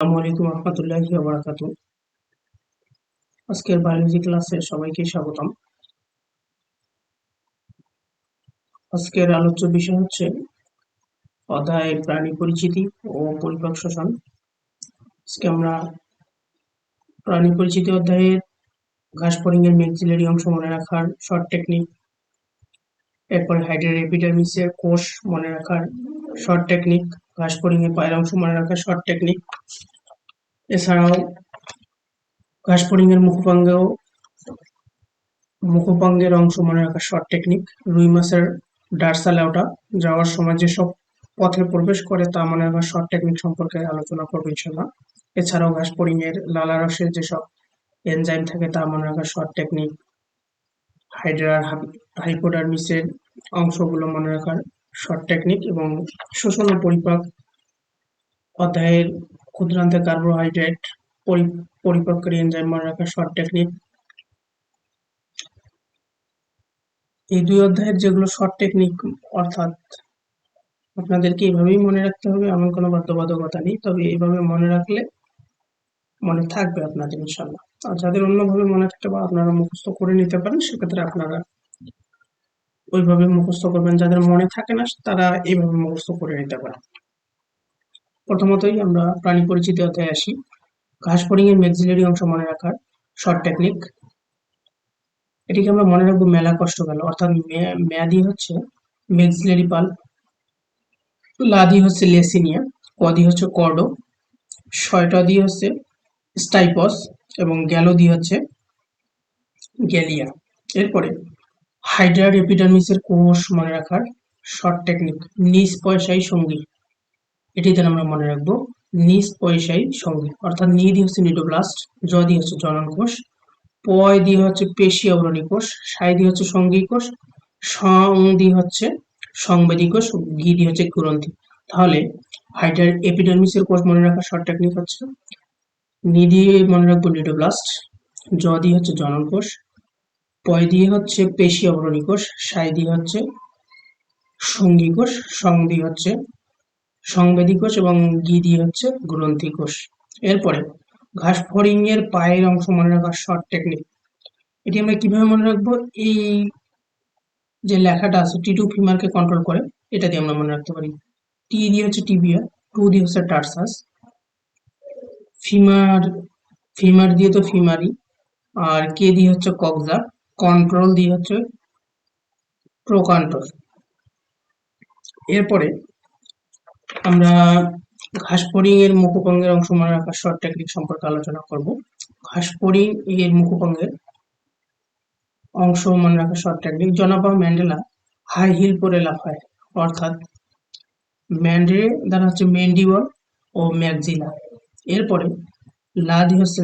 আসসালামু আলাইকুম রহমতুল্লাহি বারাকাতু আজকের বায়োলজি ক্লাসে সবাইকে স্বাগতম। আজকের আলোচ্য বিষয় হচ্ছে অধ্যায় প্রাণী পরিচিতি ও পরিপাক শোষণ। আজকে আমরা প্রাণী পরিচিতি অধ্যায়ের ঘাস ফড়িং এর ম্যাক্সিলারি অংশ মনে রাখার শর্ট টেকনিক এরপরে হাইড্রের এপিডার্মিসের কোষ মনে রাখার শর্ট টেকনিক ঘাস এর পায়ের অংশ মনে রাখার শর্ট টেকনিক এছাড়াও ঘাস এর মুখপাঙ্গেও মুখপাঙ্গের অংশ মনে রাখার শর্ট টেকনিক রুই মাছের ডারসা লেওটা, যাওয়ার সময় যেসব পথে প্রবেশ করে তা মনে রাখার শর্ট টেকনিক সম্পর্কে আলোচনা করব ইনশাল্লাহ এছাড়াও ঘাস এর লালা রসের যেসব এনজাইম থাকে তা মনে রাখার শর্ট টেকনিক হাইড্রার হাইপোডার্মিসের অংশগুলো মনে রাখার শর্ট টেকনিক এবং শোষণ ও পরিপাক অধ্যায়ের ক্ষুদ্রান্তে কার্বোহাইড্রেট পরিপাককারী এনজাইম মনে রাখার শর্ট টেকনিক এই দুই অধ্যায়ের যেগুলো শর্ট টেকনিক অর্থাৎ আপনাদেরকে এইভাবেই মনে রাখতে হবে, এমন কোনো বাধ্যবাধকতা নেই। তবে এইভাবে মনে রাখলে মনে থাকবে আপনাদের ইনশাল্লাহ আর যাদের অন্যভাবে মনে থাকতে বা আপনারা মুখস্থ করে নিতে পারেন। সেক্ষেত্রে আপনারা ওইভাবে মুখস্থ করবেন। যাদের মনে থাকে না, তারা এইভাবে মুখস্থ করে নিতে পারেন। প্রথমতই আমরা প্রাণী পরিচিতি অধ্যায়ে আসি। ঘাস এর ম্যাক্সিলারি অংশ মনে রাখার শর্ট টেকনিক এটিকে আমরা মনে রাখব মেলা কষ্ট গেল অর্থাৎ মেয়াদি হচ্ছে ম্যাক্সিলারি পাল। লাদি হচ্ছে লেসিনিয়া, কদি হচ্ছে কর্ডো ছয়টা দিয়ে হচ্ছে স্টাইপস এবং গ্যালো দিয়ে হচ্ছে গ্যালিয়া। এরপরে হাইড্রার এপিডার্মিসের কোষ মনে রাখার শর্ট টেকনিক নিজ পয়সাই সঙ্গী। এটিতে আমরা মনে রাখব, নিজ পয়সাই সঙ্গী। অর্থাৎ নি দিয়ে হচ্ছে নিডোব্লাস্ট জ দিয়ে হচ্ছে জনন কোষ পয় দিয়ে হচ্ছে পেশি অগ্রণী কোষ, সাই দিয়ে হচ্ছে সঙ্গী কোষ, সং দিয়ে হচ্ছে সংবেদী কোষ গি দিয়ে হচ্ছে গ্রন্থি তাহলে হাইড্রার এপিডার্মিসের কোষ মনে রাখার শর্ট টেকনিক হচ্ছে, নি দিয়ে মনে রাখব নিডোব্লাস্ট জ দিয়ে হচ্ছে জনন কোষ পয় দিয়ে হচ্ছে পেশি অগ্রণী কোষ, সাই দিয়ে হচ্ছে সঙ্গী কোষ, সং দিয়ে হচ্ছে সংবেদী কোষ এবং গি দিয়ে হচ্ছে গ্রন্থি কোষ। এরপরে ঘাস ফড়িং এর পায়ের অংশ মনে রাখার শর্ট টেকনিক এটি আমরা কীভাবে মনে রাখব? এই যে লেখাটা আছে টি টু ফিমারকে কন্ট্রোল করে, এটা দিয়ে আমরা মনে রাখতে পারি। টি দিয়ে হচ্ছে টিবিয়া টু দিয়ে হচ্ছে টার্সাস ফিমার ফিমার দিয়ে তো ফিমারি আর কে দিয়ে হচ্ছে কবজা কন্ট্রোল দিয়ে হচ্ছে প্রোকান্টর এরপরে আমরা ঘাসপরিং এর মুখপঙ্গের অংশ মনে রাখার শর্ট টেকনিক সম্পর্কে আলোচনা করব। ঘাসপরিং এর মুখপঙ্গের অংশ মনে রাখার শর্ট টেকনিক জনাবা ম্যান্ডেলা হাই হিল পরে লাফায়, অর্থাৎ ম্যান্ডে দ্বারা হচ্ছে মেন্ডিবল ও ম্যাকজিলা। এরপরে লাদি হচ্ছে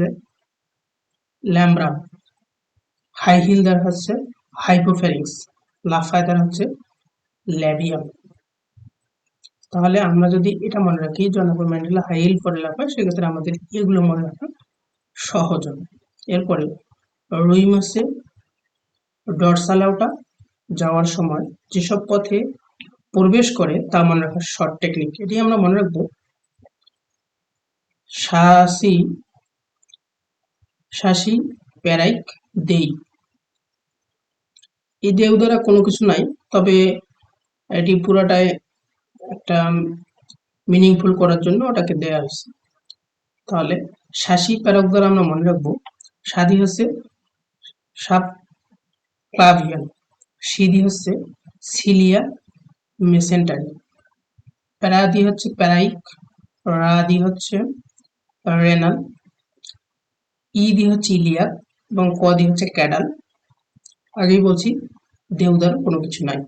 ল্যামব্রাম হাই হিল দ্বারা হচ্ছে হাইপোফেরিংস লাফায় দ্বারা হচ্ছে ল্যাবিয়াম তাহলে আমরা যদি এটা মনে রাখি জনগণ ম্যান্ডেলা হাই হিল পরে লাফায় সেক্ষেত্রে আমাদের এগুলো মনে রাখা সহজ হবে। এরপরে রুই মাসে ডরসালাউটা যাওয়ার সময় যেসব পথে প্রবেশ করে তা মনে রাখার শর্ট টেকনিক এটি আমরা মনে রাখব শাসি শাসি প্যারাইক দেই। এই দেউ দ্বারা কোনো কিছু নাই, তবে এটি পুরোটাই একটা মিনিংফুল করার জন্য ওটাকে দেয়া হয়েছে। তাহলে শাসি প্যারক দ্বারা আমরা মনে রাখব সাদি হচ্ছে সাপ ক্লাভিয়ান সিদি হচ্ছে সিলিয়া মেসেন্টারি প্যারাদি হচ্ছে প্যারাইক রাদি হচ্ছে রেনাল ই দি হচ্ছে ইলিয়া এবং ক দি হচ্ছে ক্যাডাল। আগেই বলছি, দেউদার কোনো কিছু নাই।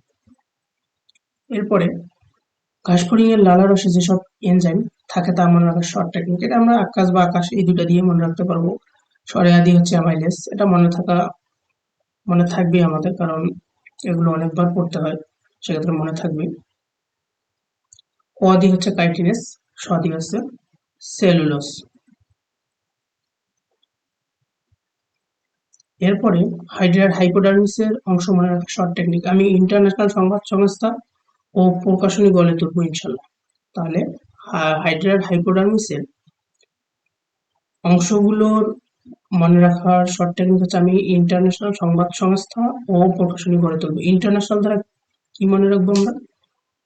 এরপরে ঘাসফড়িং এর লালা রসে যেসব এনজাইম থাকে তা মনে রাখার শর্ট টেকনিক এটা আমরা আকাশ বা আকাশ, এই দুটা দিয়ে মনে রাখতে পারব। সরে আদি হচ্ছে অ্যামাইলেস এটা মনে থাকা, মনে থাকবে আমাদের, কারণ এগুলো অনেকবার পড়তে হয়, সেক্ষেত্রে মনে থাকবে। কদি হচ্ছে কাইটিনেস সদি হচ্ছে সেলুলোস এরপরে হাইড্রার হাইপোডার্মিসের অংশ মনে রাখা শর্ট টেকনিক আমি ইন্টারন্যাশনাল সংবাদ সংস্থা ও প্রকাশনী গলে তুলবো ইনশাল্লাহ। তাহলে হাইড্রার হাইপোডার্মিসের অংশগুলোর মনে রাখার শর্ট টেকনিক হচ্ছে আমি ইন্টারন্যাশনাল সংবাদ সংস্থা ও প্রকাশনী গড়ে তুলব। ইন্টারন্যাশনাল দ্বারা কি মনে রাখব আমরা?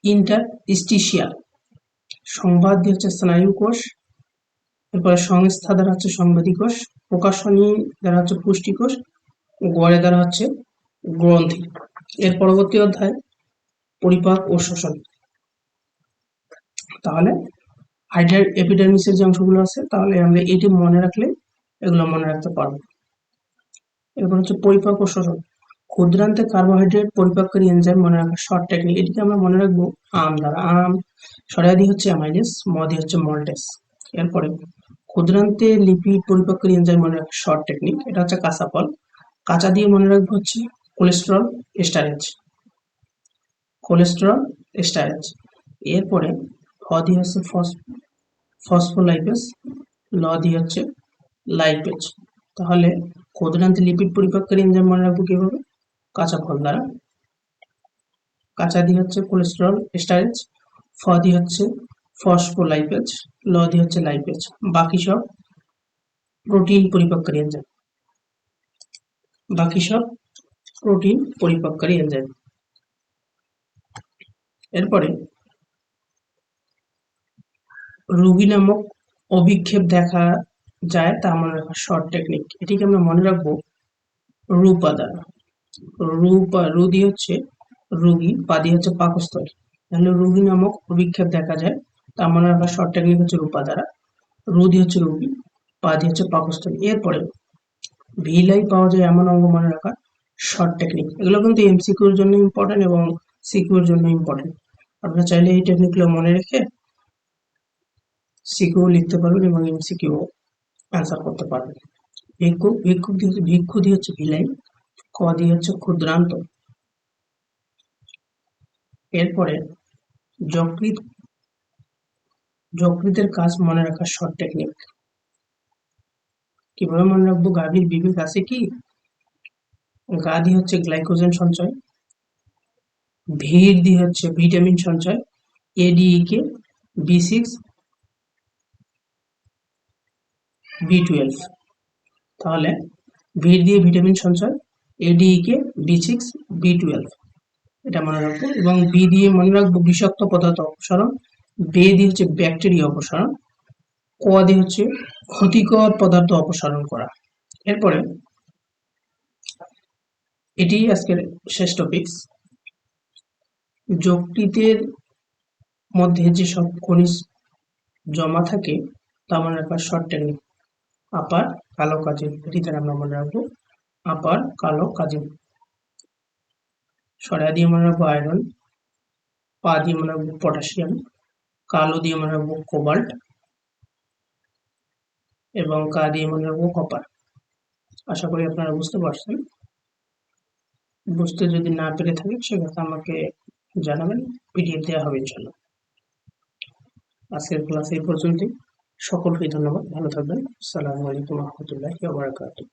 ইন্টার স্টিশিয়াল সংবাদ দিয়ে হচ্ছে স্নায়ু কোষ, এরপরে সংস্থা দ্বারা হচ্ছে সংবাদী কোষ প্রকাশনী দ্বারা হচ্ছে পুষ্টিকোষ গড়ে দ্বারা হচ্ছে গ্রন্থি। এর পরবর্তী অধ্যায়, পরিপাক ও শোষণ। তাহলে হাইড্রার এপিডার্মিসের যে অংশগুলো আছে, তাহলে আমরা এটি মনে রাখলে এগুলো মনে রাখতে পারব। এরপর হচ্ছে পরিপাক ও শোষণ। ক্ষুদ্রান্তে কার্বোহাইড্রেট পরিপাককারী এনজাইম মনে রাখার শর্ট টেকনিক। এটিকে আমরা মনে রাখব আম দ্বারা। আম সরাদি হচ্ছে অ্যামাইলেস মদি হচ্ছে মল্টেস। এরপরে ক্ষুদ্রান্তে লিপিড পরিপাককারী এনজাইম মনে রাখার শর্ট টেকনিক এটা হচ্ছে কাঁচা ফল। কাঁচা দিয়ে মনে রাখব হচ্ছে কোলেস্টেরল স্টারেজ কোলেস্টেরল স্টারেজ এরপরে ফ দিয়ে হচ্ছে ফসফোলাইপেস ল দিয়ে হচ্ছে লাইপেজ তাহলে ক্ষুদ্রান্তে লিপিড পরিপাককারী এনজাইম মনে রাখব কীভাবে? কাঁচা ফল দ্বারা। কাঁচা দিয়ে হচ্ছে কোলেস্টেরল স্টারেজ ফ দিয়ে হচ্ছে ফসফোলাইপেজ ল দিয়ে হচ্ছে লাইপেজ। বাকি সব প্রোটিন পরিপাককারী এনজাইম। বাকি সব প্রোটিন পরিপাককারী এনজাইম। এরপরে রুগী নামক অভিক্ষেপ দেখা যায়, তা রাখা শর্ট টেকনিক এটিকে আমরা মনে রাখব রূপা দ্বারা রূপা, রুদি হচ্ছে রুগী পাদি হচ্ছে পাকস্থল। তাহলে রুগী নামক অভিক্ষেপ দেখা যায় তা মনে রাখা শর্ট টেকনিক হচ্ছে রূপা দ্বারা, রুদি হচ্ছে রুগী পাদি হচ্ছে পাকস্থল। এরপরে ভিলাই পাওয়া যায় এমন অঙ্গ মনে রাখা শর্ট টেকনিক এগুলো কিন্তু এমসিকিউর জন্য ইম্পর্টেন্ট এবং সিকিউর জন্য ইম্পর্টেন্ট আপনারা চাইলে এই টেকনিকগুলো মনে রেখে সিকিউ লিখতে পারবেন এবং এমসিকিউ অ্যান্সার করতে পারবেন। ভিক্ষুক ভিক্ষুক দিয়ে ভিক্ষু দিয়ে হচ্ছে ভিলাই ক দিয়ে হচ্ছে ক্ষুদ্রান্ত। এরপরে যকৃত যকৃতের কাজ মনে রাখার শর্ট টেকনিক কীভাবে মনে রাখব? গাভীর বিবেক আছে কি? গা দিয়ে হচ্ছে গ্লাইকোজেন সঞ্চয়। ভিড় দিয়ে হচ্ছে ভিটামিন সঞ্চয়। A D E K B six B twelve তাহলে ভিড় দিয়ে ভিটামিন সঞ্চয়। A D E K B six B twelve এটা মনে রাখব। এবং বি দিয়ে মনে রাখব বিষাক্ত পদার্থ অপসারণ। বে দিয়ে হচ্ছে ব্যাকটেরিয়া অপসারণ, ক দিয়ে হচ্ছে ক্ষতিকর পদার্থ অপসারণ করা। এরপরে, এটি আজকের শেষ টপিকস যকৃতের মধ্যে যেসব খনিজ জমা থাকে, তা মনে রাখার শর্ট টেকনিক আপার কালো কাজে এটি তারা আমরা মনে রাখব। আপার কালো কাজে সরা দিয়ে মনে রাখব আয়রন পা দিয়ে মনে রাখব পটাশিয়াম কালো দিয়ে মনে রাখব কোবাল্ট এবং কা দিয়ে মনে রাখব কপার। আশা করি আপনারা বুঝতে পারছেন। বুঝতে যদি না পেরে থাকেন, সেক্ষেত্রে আমাকে জানাবেন, পিডিএফ দেওয়া হবে ইনশাল্লাহ আজকের ক্লাস এই পর্যন্তই। সকলকে ধন্যবাদ। ভালো থাকবেন। আসসালামু আলাইকুম রহমতুল্লাহি